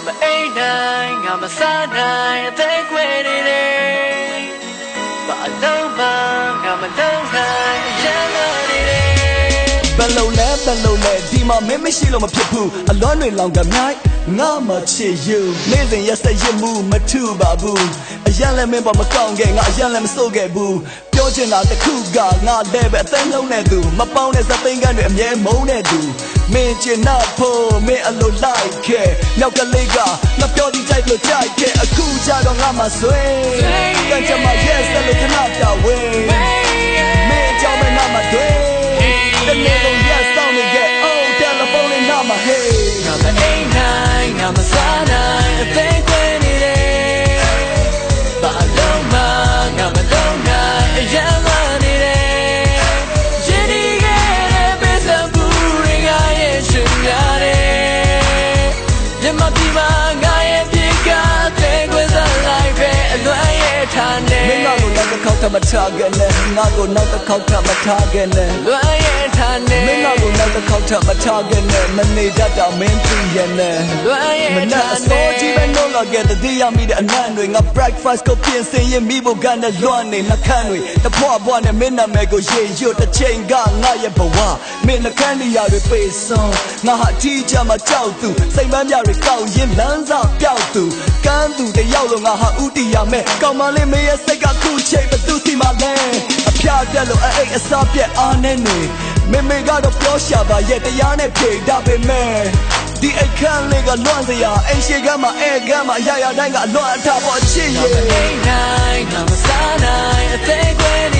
ငါမအိမ်နိုင်ငါမစားနိုင်အသက်ခွေနေတယ်ဘာလို့မှငါမလုံးနိုင်ရန်လာနေတယ်ဘယ်လုံးလဲဘယ်လုံးလဲဒီမှာမင်းမရှိလို့မဖြစ်ဘူးအလွမ်းတွေလောင်ကမြိုက်ငါမချစ်ယူနေ့စဉ်ရက်စက်ရမှုမထူပါဘူးအရန်လည်းမင်းပေါ်မကောင်းခဲ့ငါအရန်လည်းမစိုးခဲ့ဘူးပြော ချင်တာတစ်ခုကငါလည်းပဲအသိလုံးနဲ့သူမပေါင်းတဲ့စသိန်းကန်းတွေအမြဲမုန်းတဲ့သူမင်းချင်နာဖို့မင်းအလိုလိုက်ခဲ့မြောက်ကလေးကငါပြောဒီကြိုက်လို့ကြိုက်ခဲ့အခုကြတော့ငါမဆွေးကံချင်မ yes လို့ခဏပြဝေးမင်းကြောင့်မငါမတွေ့တနေ့လုံး yes တောင်းနေခဲ့ oh telephone နဲ့နာမ hey ငါမအိမ်နိုင်ငါမစားနိုင် မထားခဲ့နဲ့ငါကိုနောက်တစ်ခေါက်ထပ်မထားခဲ့နဲ့လွမ်းရဲ့ထားနေမင်းငါကိုနောက်တစ်ခေါက်ထပ်မထားခဲ့နဲ့မနေတတ်တော့မင်းသိရဲ့နဲ့လွမ်းရဲ့မနက်ထားအနေစောကြီးပဲနှုတ်လာခဲ့တဲ့တရားမိတဲ့အနံ့တွေငါ breakfast ကိုပြင်ဆင်ရင်မိဖို့ကန်းတဲ့လွမ်းနေနှခမ်းတွေတဖွာဖွာနဲ့မင်းနာမည်ကိုရေရွတ်တစ်ချိန်ကငါရဲ့ဘဝမင်းနှခမ်းနေရတွေပေးဆုံးငါဟာအထီးချမှာကြောက်သူစိတ်ပန်းပြတွေကောက်ရင်လမ်းစာပြောက်သူကမ်းသူတယောက်လုံးငါဟာဥတီရမဲ့ကောင်းမလေးမင်းရဲ့စိတ်ကခုချိန် ဘသူစီမလဲအဖျားပြက်လို့အဲ့အစားပြက်အားနဲ့နေမေမေကတော့ပြောရှာပါရဲ့တရားနဲ့ဖြေတာပေမဲ့ဒီအခန်းလေးကလွန့်စရာအိမ်ရှိကမ်းမှာအဲကမ်းမှာအရာရာတိုင်းကအလွန့်အထားပေါ်ချစ်ရဲ့အိမ်နိုင်ငါမစားနိုင်အသက်ခွေနေ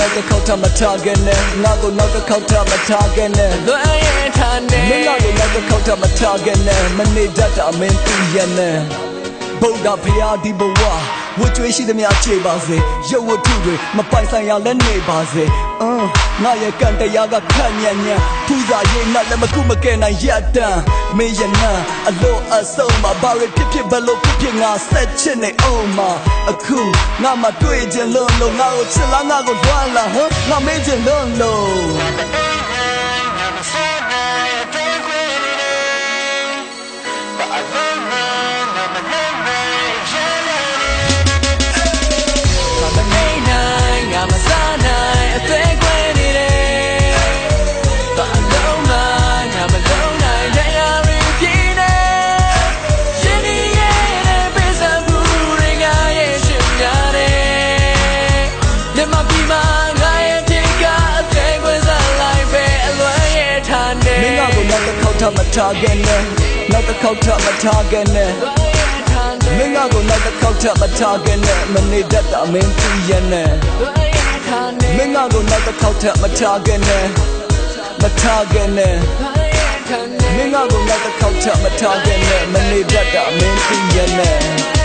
နောက်တစ်ခေါက်ထပ်မထားခဲ့နဲ့ငါကိုနောက်တစ်ခေါက်ထပ်မထားခဲ့နဲ့လွမ်းရဲ့ထားနေမင်းငါကိုနောက်တစ်ခေါက်ထပ်မထားခဲ့နဲ့မနေတတ်တာမင်းသိရဲ့နဲ့ဗုဒ္ဓဖရာဒီဘဝ ဝတ်ကြွေးရှိသမျှခြေပါစေရုပ်ဝတ္ထုတွေမပိုင်ဆိုင်ရလည်းနေပါစေအင်းငါရဲ့ကံတရားကခန့်ညံ့ညံ့ပူဇာရေးနဲ့လည်းမကုမကဲနိုင်ရတန်မင်းရနံအလို့အဆုံးမှာဘာရဖြစ်ဖြစ်ဘလို့ဖြစ်ဖြစ်ငါဆက်ချစ်နေအောင်မှာအခုငါမတွေ့ခြင်းလုံးလုံးငါကိုချစ်လားငါကိုလွမ်းလားဟမ်ငါမေးခြင်းလုံးလုံး မထားခဲ့နဲ့နောက်တစ်ခေါက်ထပ်မထားခဲ့နဲ့လွမ်းရဲ့ထားနေမင်းငါကိုနောက်တစ်ခေါက်ထပ်မထားခဲ့နဲ့မနေတတ်တာမင်းသိရဲ့နဲ့လွမ်းရဲ့ထားနေမင်းငါကိုနောက်တစ်ခေါက်ထပ်မထားခဲ့နဲ့မထားခဲ့နဲ့လွမ်းရဲ့ထားနေမင်းငါကိုနောက်တစ်ခေါက်ထပ်မထားခဲ့နဲ့မနေတတ်တာမင်းသိရဲ့နဲ့